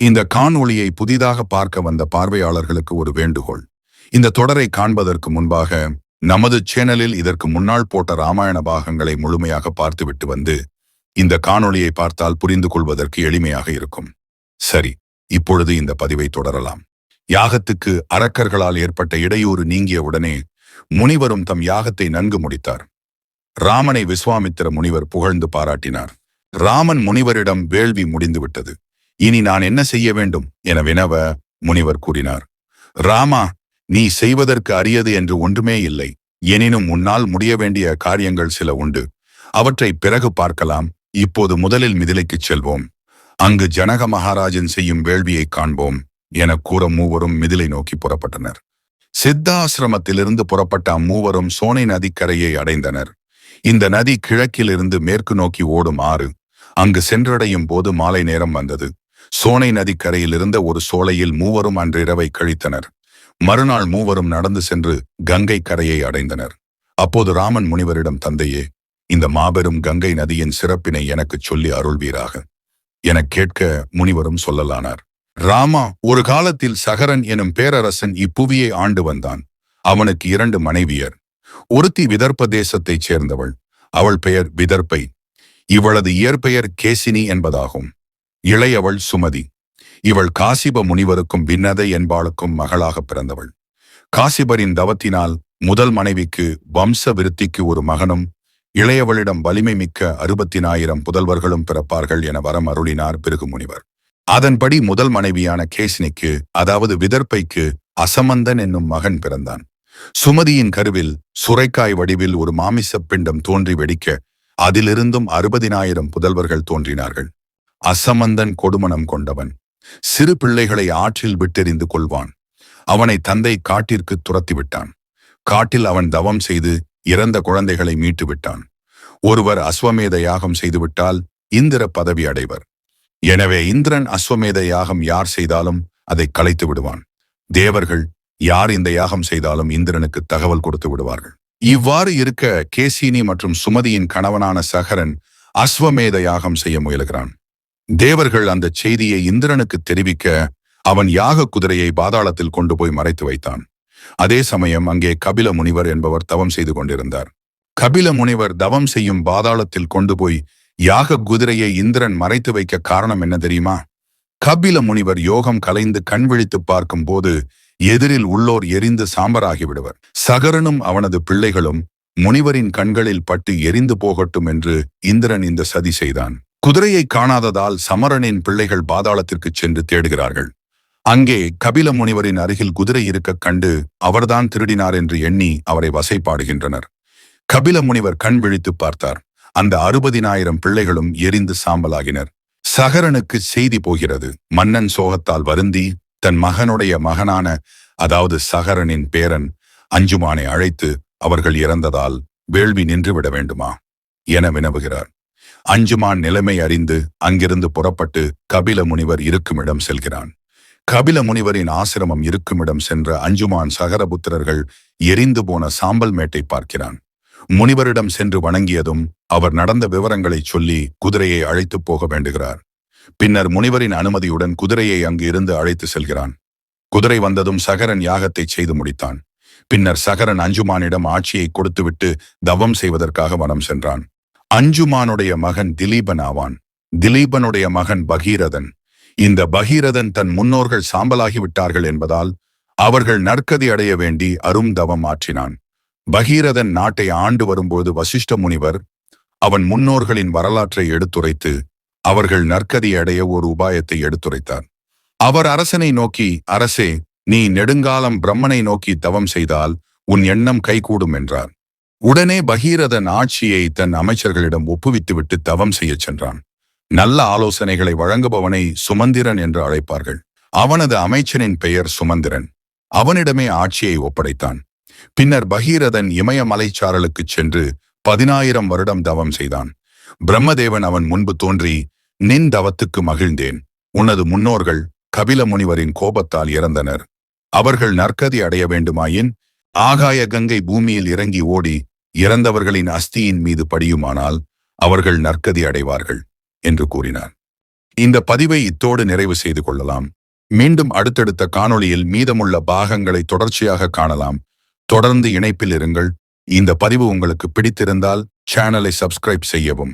இந்த காணொளியை புதிதாக பார்க்க வந்த பார்வையாளர்களுக்கு ஒரு வேண்டுகோள். இந்த தொடரை காண்பதற்கு முன்பாக நமது சேனலில் இதற்கு முன்னால் போட்ட ராமாயண பாகங்களை முழுமையாக பார்த்துவிட்டு வந்து இந்த காணொளியை பார்த்தால் புரிந்து கொள்வதற்கு எளிமையாக இருக்கும். சரி இப்பொழுது இந்த பதிவை தொடரலாம். யாகத்துக்கு அரக்கர்களால் ஏற்பட்ட இடையூறு நீங்கிய உடனே முனிவரும் தம் யாகத்தை நன்கு முடித்தார். ராமனை விஸ்வாமித்திர முனிவர் புகழ்ந்து பாராட்டினார். ராமன் முனிவரிடம் வேள்வி முடிந்துவிட்டது. இனி நான் என்ன செய்ய வேண்டும்? என வினவ முனிவர் கூறினார். ராமா நீ செய்வதற்கு அரியது என்று ஒன்றுமே இல்லை. எனினும் உன்னால் முடிய வேண்டிய காரியங்கள் சில உண்டு. அவற்றை பிறகு பார்க்கலாம். இப்போது முதலில் மிதிலைக்குச் செல்வோம். அங்கு ஜனக மகாராஜன் செய்யும் வேள்வியை காண்போம் என கூற மூவரும் மிதிலை நோக்கி புறப்பட்டனர். சித்தாசிரமத்திலிருந்து புறப்பட்ட அம்மூவரும் சோனை நதிக்கரையை அடைந்தனர். இந்த நதி கிழக்கிலிருந்து மேற்கு நோக்கி ஓடும் ஆறு அங்கு சென்றடையும் போது மாலை நேரம் வந்தது. சோனை நதிக்கரையில் இருந்த ஒரு சோலையில் மூவரும் அன்றிரவை கழித்தனர். மறுநாள் மூவரும் நடந்து சென்று கங்கை கரையை அடைந்தனர். அப்போது ராமன் முனிவரிடம் தந்தையே இந்த மாபெரும் கங்கை நதியின் சிறப்பினை எனக்குச் சொல்லி அருள்வீராக. எனக் கேட்க முனிவரும் சொல்லலானார். ராமா ஒரு காலத்தில் சகரன் எனும் பேரரசன் இப்புவியை ஆண்டு வந்தான். அவனுக்கு இரண்டு மனைவியர். ஒருத்தி விதர்ப்ப தேசத்தைச் சேர்ந்தவள். அவள் பெயர் விதர்ப்பை. இவளது இயற்பெயர் கேசினி என்பதாகும். இளையவள் சுமதி. இவள் காசிப முனிவருக்கும் பின்னதை என்பாளுக்கும் மகளாக பிறந்தவள். காசிபரின் தவத்தினால் முதல் மனைவிக்கு வம்ச விருத்திக்கு ஒரு மகனும் இளையவளிடம் வலிமை மிக்க அறுபத்தினாயிரம் புதல்வர்களும் பிறப்பார்கள் என வரம் அருளினார் பிருகு முனிவர். அதன்படி முதல் மனைவியான கேசினிக்கு அதாவது விதர்ப்பைக்கு அசமந்தன் என்னும் மகன் பிறந்தான். சுமதியின் கருவில் சுரைக்காய் வடிவில் ஒரு மாமிசப் பிண்டம் தோன்றி வெடிக்க அதிலிருந்தும் அறுபதினாயிரம் புதல்வர்கள் தோன்றினார்கள். அசமந்தன் கொடுமணம் கொண்டவன். சிறு பிள்ளைகளை ஆற்றில் விட்டெறிந்து கொள்வான். அவனை தந்தை காட்டிற்கு துரத்திவிட்டான். காட்டில் அவன் தவம் செய்து இறந்த குழந்தைகளை மீட்டு விட்டான் ஒருவர் அஸ்வமேத யாகம் செய்துவிட்டால் இந்திர பதவி அடைவர். எனவே இந்திரன் அஸ்வமேத யாகம் யார் செய்தாலும் அதை கலைத்து விடுவான். தேவர்கள் யார் இந்த யாகம் செய்தாலும் இந்திரனுக்கு தகவல் கொடுத்து விடுவார்கள். இவ்வாறு இருக்க கேசினி மற்றும் சுமதியின் கணவனான சகரன் அஸ்வமேத யாகம் செய்ய முயலுகிறான். தேவர்கள் அந்த செய்தியை இந்திரனுக்கு தெரிவிக்க அவன் யாக குதிரையை பாதாளத்தில் கொண்டு போய் மறைத்து வைத்தான். அதே சமயம் அங்கே கபில முனிவர் என்பவர் தவம் செய்து கொண்டிருந்தார். கபில முனிவர் தவம் செய்யும் பாதாளத்தில் கொண்டு போய் யாக குதிரையை இந்திரன் மறைத்து வைக்க காரணம் என்ன தெரியுமா? கபில முனிவர் யோகம் கலைந்து கண் விழித்து பார்க்கும் போது எதிரில் உள்ளோர் எரிந்து சாம்பராகி விடுவர். சகரனும் அவனது பிள்ளைகளும் முனிவரின் கண்களில் பட்டு எரிந்து போகட்டும் என்று இந்திரன் இந்த சதி செய்தான். குதிரையை காணாததால் சமரனின் பிள்ளைகள் பாதாளத்திற்கு சென்று தேடுகிறார்கள். அங்கே கபில முனிவரின் அருகில் குதிரை இருக்க கண்டு அவர்தான் திருடினார் என்று எண்ணி அவரை வசைப்பாடுகின்றனர். கபில முனிவர் கண் விழித்து பார்த்தார். அந்த அறுபதினாயிரம் பிள்ளைகளும் எரிந்து சாம்பலாகினர். சகரனுக்கு செய்தி போகிறது. மன்னன் சோகத்தால் வருந்தி தன் மகனுடைய மகனான அதாவது சகரனின் பேரன் அஞ்சுமானை அழைத்து அவர்கள் இறந்ததால் வேள்வி நின்றுவிட வேண்டுமா? என வினவுகிறார். அஞ்சுமான் நிலைமை அறிந்து அங்கிருந்து புறப்பட்டு கபில முனிவர் இருக்குமிடம் செல்கிறான். கபில முனிவரின் ஆசிரமம் இருக்குமிடம் சென்ற அஞ்சுமான் சகரபுத்திரர்கள் எரிந்து போன சாம்பல் மேட்டை பார்க்கிறான். முனிவரிடம் சென்று வணங்கியதும் அவர் நடந்த விவரங்களைச் சொல்லி குதிரையை அழைத்துப் போக வேண்டுகிறார். பின்னர் முனிவரின் அனுமதியுடன் குதிரையை அங்கு இருந்து அழைத்து செல்கிறான். குதிரை வந்ததும் சகரன் யாகத்தை செய்து முடித்தான். பின்னர் சகரன் அஞ்சுமானிடம் ஆட்சியை கொடுத்துவிட்டு தவம் செய்வதற்காக வனம் சென்றான். அஞ்சுமானுடைய மகன் திலீபன் ஆவான். திலீபனுடைய மகன் பகீரதன். இந்த பகீரதன் தன் முன்னோர்கள் சாம்பலாகி விட்டார்கள் என்பதால் அவர்கள் நற்கதி அடைய வேண்டி அரும் தவம் ஆற்றினான். பகீரதன் நாட்டை ஆண்டு வரும்போது வசிஷ்ட முனிவர் அவன் முன்னோர்களின் வரலாற்றை எடுத்துரைத்து அவர்கள் நற்கதி அடைய ஒரு உபாயத்தை எடுத்துரைத்தார். அவர் அரசனை நோக்கி அரசே நீ நெடுங்காலம் பிரம்மனை நோக்கி தவம் செய்தால் உன் எண்ணம் கைகூடும் என்றார். உடனே பகீரதன் ஆட்சியை தன் அமைச்சர்களிடம் ஒப்புவித்துவிட்டு தவம் செய்யச் சென்றான். நல்ல ஆலோசனைகளை வழங்குபவனை சுமந்திரன் என்று அழைப்பார்கள். அவனது அமைச்சனின் பெயர் சுமந்திரன். அவனிடமே ஆட்சியை ஒப்படைத்தான். பின்னர் பகீரதன் இமயமலைச்சாரலுக்குச் சென்று பதினாயிரம் வருடம் தவம் செய்தான். பிரம்மதேவன் அவன் முன்பு தோன்றி நின் தவத்துக்கு மகிழ்ந்தேன். உனது முன்னோர்கள் கபில முனிவரின் கோபத்தால் இறந்தனர். அவர்கள் நற்கதி அடைய வேண்டுமாயின் ஆகாய கங்கை பூமியில் இறங்கி ஓடி இறந்தவர்களின் அஸ்தியின் மீது படியுமானால் அவர்கள் நற்கதி அடைவார்கள் என்று கூறினார் இந்த பதிவை இத்தோடு நிறைவு செய்து கொள்ளலாம். மீண்டும் அடுத்தடுத்த காணொளியில் மீதமுள்ள பாகங்களை தொடர்ச்சியாக காணலாம். தொடர்ந்து இணைப்பில் இருங்கள். இந்த பதிவு உங்களுக்கு பிடித்திருந்தால் சேனலை சப்ஸ்கிரைப் செய்யவும்.